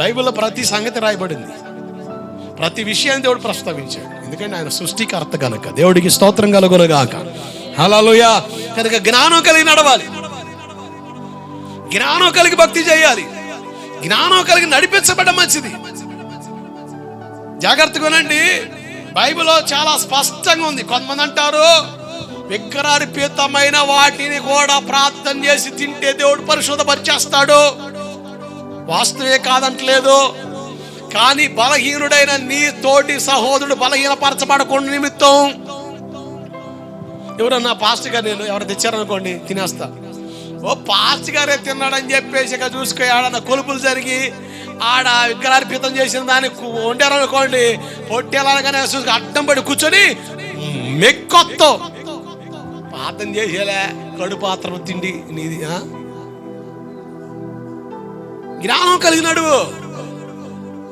బైబిల్లో ప్రతి సంగతి రాయబడింది. ప్రతి విషయాన్ని దేవుడు ప్రస్తావించాడు. ఎందుకంటే ఆయన సృష్టికర్త కనుక దేవుడికి స్తోత్రం కలుగునగాక. హలోయ కనుక జ్ఞానం కలిగి నడవాలి. జ్ఞానం కలిగి భక్తి చేయాలి. జ్ఞానం కలిగి నడిపించబడ్డ మంచిది. జాగ్రత్తగా వినండి బైబిల్లో చాలా స్పష్టంగా ఉంది. కొంతమంది అంటారు విగ్రహార్పితమైన వాటిని కూడా ప్రార్థన చేసి తింటే దేవుడు పరిశుద్ధపరిచేస్తాడు. వాస్తవే కాదంటలేదు. కానీ బలహీనుడైన నీ తోటి సహోదరుడు బలహీనపరచబడకుండా నిమిత్తం. ఎవరన్నా పాస్టర్ గారు నేను ఎవరు తెచ్చారనుకోండి తినేస్తా. ఓ పాస్టర్ గారే తిన్నాడని చెప్పేసి ఇక చూసుకో ఆడ కొలుపులు జరిగి ఆడ విగ్రహార్పితం చేసిన దాన్ని వండారనుకోండి పొట్టేలాగానే చూసుకు అడ్డం పడి కూర్చొని మెక్కొత్తం పాతం చేసేలే కడు పాత్ర తిండి నీది ఆ? జ్ఞానం కలిగినాడు.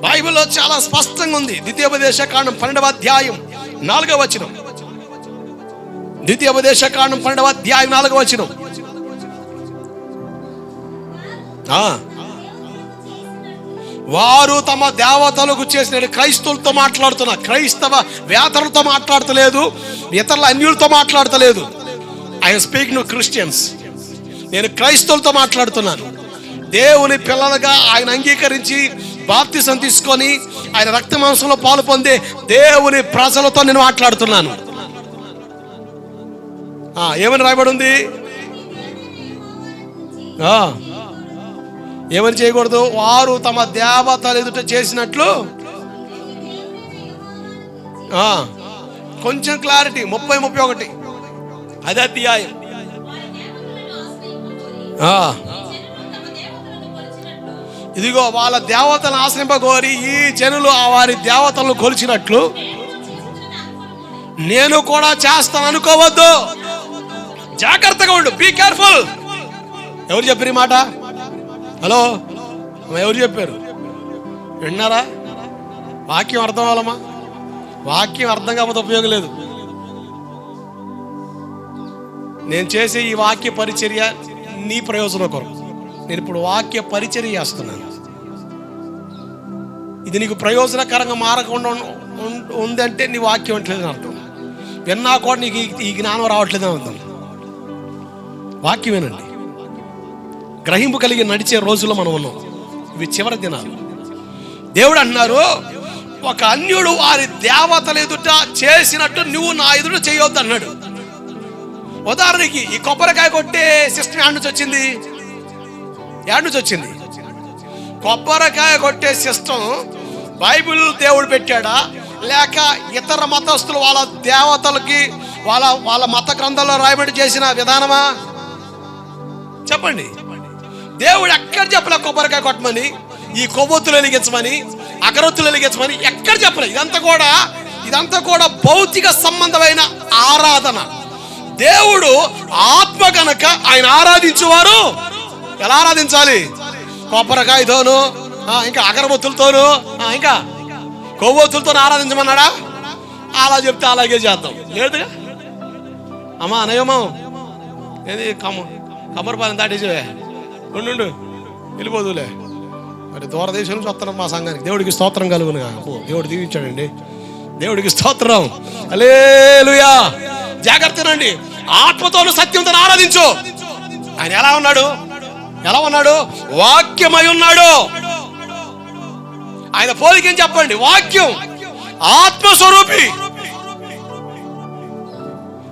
బైబిల్లో చాలా స్పష్టంగా ఉంది. ద్వితీయోపదేశ కాండం పన్నెండవ అధ్యాయం నాలుగవ వచనం. ద్వితీయోపదేశ కాండం పన్నెండవ అధ్యాయం నాలుగవ వచనం. వారు తమ దేవతలకు చేసిన క్రైస్తవులతో మాట్లాడుతున్న. క్రైస్తవ వేతలతో మాట్లాడతలేదు. ఇతరుల అన్యులతో మాట్లాడతలేదు. ఐఎమ్ స్పీక్ను క్రిస్టియన్స్ నేను క్రైస్తవులతో మాట్లాడుతున్నాను. దేవుని పిల్లలుగా ఆయన అంగీకరించి బాప్తిసం తీసుకొని ఆయన రక్త మాంసంలో పాలు పొందే దేవుని ప్రజలతో నేను మాట్లాడుతున్నాను. ఏమని రాయబడి ఉంది ఏమని చేయకూడదు? వారు తమ దేవతలు ఎదుట చేసినట్లు కొంచెం క్లారిటీ ముప్పై ముప్పై ఒకటి. అదే అధ్యాయం. ఆ, ఇదిగో వాళ్ళ దేవతలను ఆశ్రయింపగోరి ఈ జనులు ఆ వారి దేవతలను కొలిచినట్లు నేను కూడా చేస్తాను అనుకోవద్దు. జాగ్రత్తగా ఉండు. బీ కేర్ఫుల్ ఎవరు చెప్పారు ఈ మాట? హలో? ఎవరు చెప్పారు? విన్నారా? వాక్యం అర్థం అవ్వాలమ్మా. వాక్యం అర్థం కాకపోతే ఉపయోగం లేదు. నేను చేసే ఈ వాక్య పరిచర్య నీ ప్రయోజనం కొరకు. నేను ఇప్పుడు వాక్య పరిచర్య చేస్తున్నాను. ఇది నీకు ప్రయోజనకరంగా మారకుండా ఉందంటే నీ వాక్యం అంటలేదని అర్థం. విన్నా కూడా నీకు ఈ- జ్ఞానం రావట్లేదని అర్థం. వాక్యమేనండి. గ్రహింపు కలిగి నడిచే రోజుల్లో మనం ఉన్నాం. ఇవి చివరి దినాలు. దేవుడు అంటున్నారు ఒక అన్యుడు వారి దేవతల ఎదుట చేసినట్టు నువ్వు నా ఎదుట చేయొద్దు అన్నాడు. ఉదాహరణకి ఈ కొబ్బరికాయ కొట్టే సిస్టమ్ యాడ్ నుంచి వచ్చింది? యాడ్ నుంచి వచ్చింది? కొబ్బరికాయ కొట్టే సిస్టమ్ బైబిల్ దేవుడు పెట్టాడా? లేక ఇతర మతస్థులు వాళ్ళ దేవతలకి వాళ్ళ వాళ్ళ మత గ్రంథంలో రాయబడి చేసిన విధానమా? చెప్పండి. దేవుడు ఎక్కడ చెప్పలే కొబ్బరికాయ కొట్టమని ఈ కొవ్వొత్తులు వెలిగించమని అగరొత్తులు వెలిగించమని ఎక్కడ చెప్పలే? ఇదంతా కూడా ఇదంతా కూడా భౌతిక సంబంధమైన ఆరాధన. దేవుడు ఆత్మ కనుక ఆయన ఆరాధించేవారు ఎలా ఆరాధించాలి? కొబ్బరికాయతోను ఆ, ఇంకా అగరబొత్తులతోను ఇంకా కొవ్వొత్తులతో ఆరాధించమన్నాడా? అలా చెప్తే అలాగే చేద్దాం. లేదు అమ్మా అనయమో ఏది? కమ్మ కమ్మరపాలెం దాటేసివే. ఉండు వెళ్ళిపోదులే మరి దూరదేశం నుంచి వస్తున్నాం మా సంఘానికి. దేవుడికి స్తోత్రం కలుగునుగా. దేవుడు దీవించాడండి. దేవుడికి స్తోత్రం. అలేలుయా జాగ్రత్తనండి ఆత్మతోను సత్యంతో ఆరాధించు. ఆయన ఎలా ఉన్నాడు? ఎలా ఉన్నాడు? వాక్యమై ఉన్నాడు. ఆయన పోలికేం చెప్పండి. వాక్యం. ఆత్మస్వరూపి.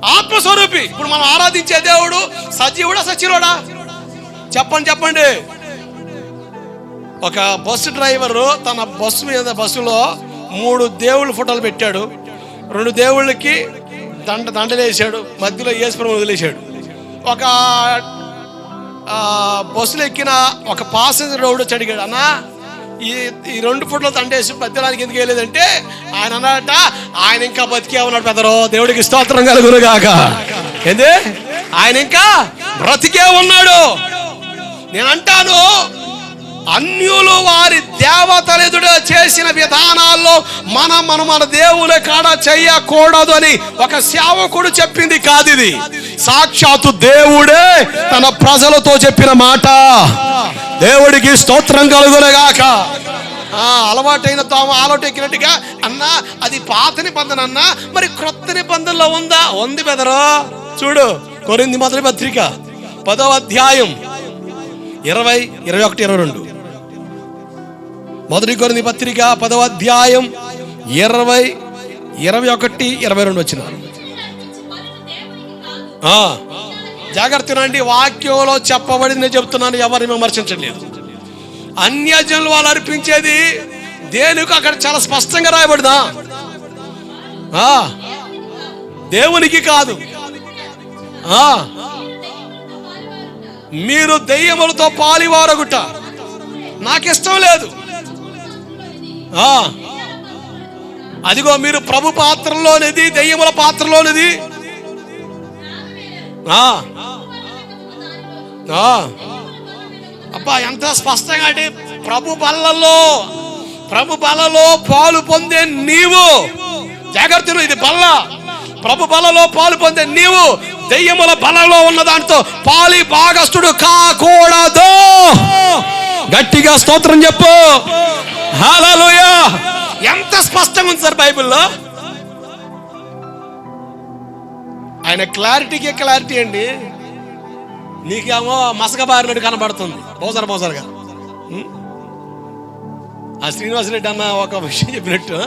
ఆత్మస్వరూపి. ఇప్పుడు మనం ఆరాధించే దేవుడు సజీవుడా సచివుడా చెప్పండి చెప్పండి. ఒక బస్సు డ్రైవరు తన బస్సు మీద బస్సులో మూడు దేవుళ్ళ ఫోటోలు పెట్టాడు. రెండు దేవుళ్ళకి దండ దండలేసాడు. మధ్యలో ఈశ్వరం వదిలేశాడు. ఒక బస్సులు ఎక్కిన ఒక పాసెంజర్ రోడ్డు వచ్చి అడిగాడు అన్నా ఈ ఈ రెండు ఫోటోలు తండేసి మధ్యలోనికి ఎందుకు వేయలేదంటే ఆయన అన్నట ఆయన ఇంకా బతికే ఉన్నాడు పెద్దరో. దేవుడికి స్తోత్రం కలుగురుగాక ఏంది? ఆయన ఇంకా బ్రతికే ఉన్నాడు. నేను అంటాను అన్యులు వారి దేవతలెదుడు చేసిన విధానాల్లో మనం మన మన దేవుని కాడ చెయ్యకూడదు అని ఒక సేవకుడు చెప్పింది కాదు ఇది. సాక్షాత్తు దేవుడే తన ప్రజలతో చెప్పిన మాట. దేవుడికి స్తోత్రం కలుగునగాక. అలవాటైన తాము ఆలోటెక్కినట్టుగా అన్నా అది పాత నిబంధన అన్నా మరి క్రొత్త నిబంధనలో ఉందా? ఉంది బెదరు. చూడు కొరింది మొదటి పత్రిక. పదవ అధ్యాయం ఇరవై ఇరవై ఒకటి ఇరవై రెండు. మొదటి కొరింది పత్రిక పదవ అధ్యాయం ఇరవై ఇరవై ఒకటి ఇరవై రెండు వచ్చిన. జాగ్రత్తనండి వాక్యంలో చెప్పబడింది నేను చెప్తున్నాను. ఎవరిని విమర్శించలేదు అన్యజనులు వాళ్ళు అర్పించేది దేనికి? అక్కడ చాలా స్పష్టంగా రాయబడదా? దేవునికి కాదు. మీరు దెయ్యములతో పాలివారగుట. నాకు ఇష్టం లేదు అదిగో మీరు ప్రభు పాత్రలోనిది దెయ్యముల పాత్రలోనిది. ఆ. అబ్బా ఎంత స్పష్టంగా అంటే ప్రభు బల్లలో ప్రభు బలలో పాలు పొందే నీవు. జాగ్రత్తలు ఇది బల్ల ప్రభు బలలో పాలు పొందే నీవు. దెయ్యముల బలలో ఉన్న దాంతో పాలి భాగస్తుడు కాకూడదు. గట్టిగా స్తోత్రం చెప్పు. హల్లెలూయా. ఎంత స్పష్టంగా ఉంది సార్ బైబిల్లో? ఆయన క్లారిటీకే క్లారిటీ అండి. నీకేమో మసక బారినట్టు కనబడుతుంది బోసర బోసరగా ఆ శ్రీనివాసరెడ్డి అన్న ఒక విషయం చెప్పినట్టు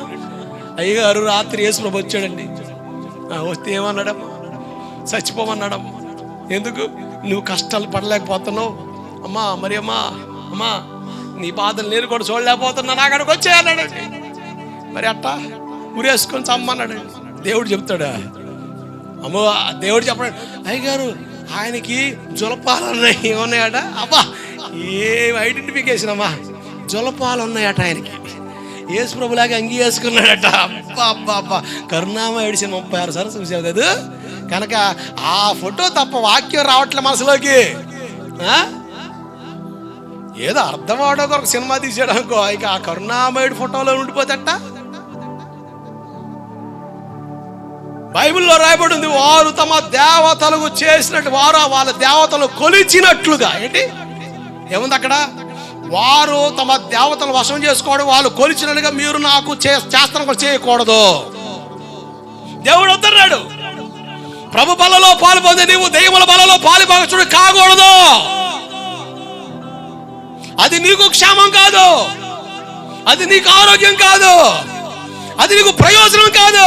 అయ్యగారు రాత్రి యేసుప్రభు వచ్చాడండి. వస్తే ఏమన్నాడమ్మా? చచ్చిపోమన్నాడమ్మా. ఎందుకు? నువ్వు కష్టాలు పడలేకపోతున్నావు. అమ్మా మరి అమ్మా అమ్మా నీ బాధలు నేను కూడా చూడలేకపోతున్నా నా కాడికి వచ్చేయన్నాడు మరి అట్టా? ఉరేసుకొని చమ్మన్నాడు దేవుడు చెప్తాడా? అమ్మో దేవుడు చెప్పాడు అయ్యగారు ఆయనకి జులపాలు ఉన్నాయి ఏమున్నాయట అబ్బా ఏం ఐడెంటిఫికేషన్ అమ్మా. జలపాలు ఉన్నాయట ఆయనకి. యేసు ప్రభులాగా అంగి వేసుకున్నాడట. అబ్బా అబ్బా అబ్బా. కరుణామయుడి సినిమా ముప్పై ఆరు సార్లు చూసావు కదా. కనుక ఆ ఫోటో తప్ప వాక్యం రావట్లే మనసులోకి. ఏదో అర్థం అవడం కొరకు సినిమా తీసాడు అనుకో. ఇక ఆ కరుణామయుడి ఫోటోలో ఉండిపోతేట. బైబిల్లో రాయబడి ఉంది వారు తమ దేవతలకు చేసినట్టు వారు వాళ్ళ దేవతలు కొలిచినట్లుగా. ఏంటి? ఏముంది అక్కడ? వారు తమ దేవతలు వశం చేసుకోవడం వాళ్ళు కొలిచినట్టుగా మీరు నాకు చే చేస్తాను కూడా చేయకూడదు. దేవుడు వద్దన్నాడు ప్రభు బలలో పాలు పొంది నీవు దెయ్యముల బలలో పాలు భాగస్తుడు కాకూడదు. అది నీకు క్షేమం కాదు. అది నీకు ఆరోగ్యం కాదు. అది నీకు ప్రయోజనం కాదు.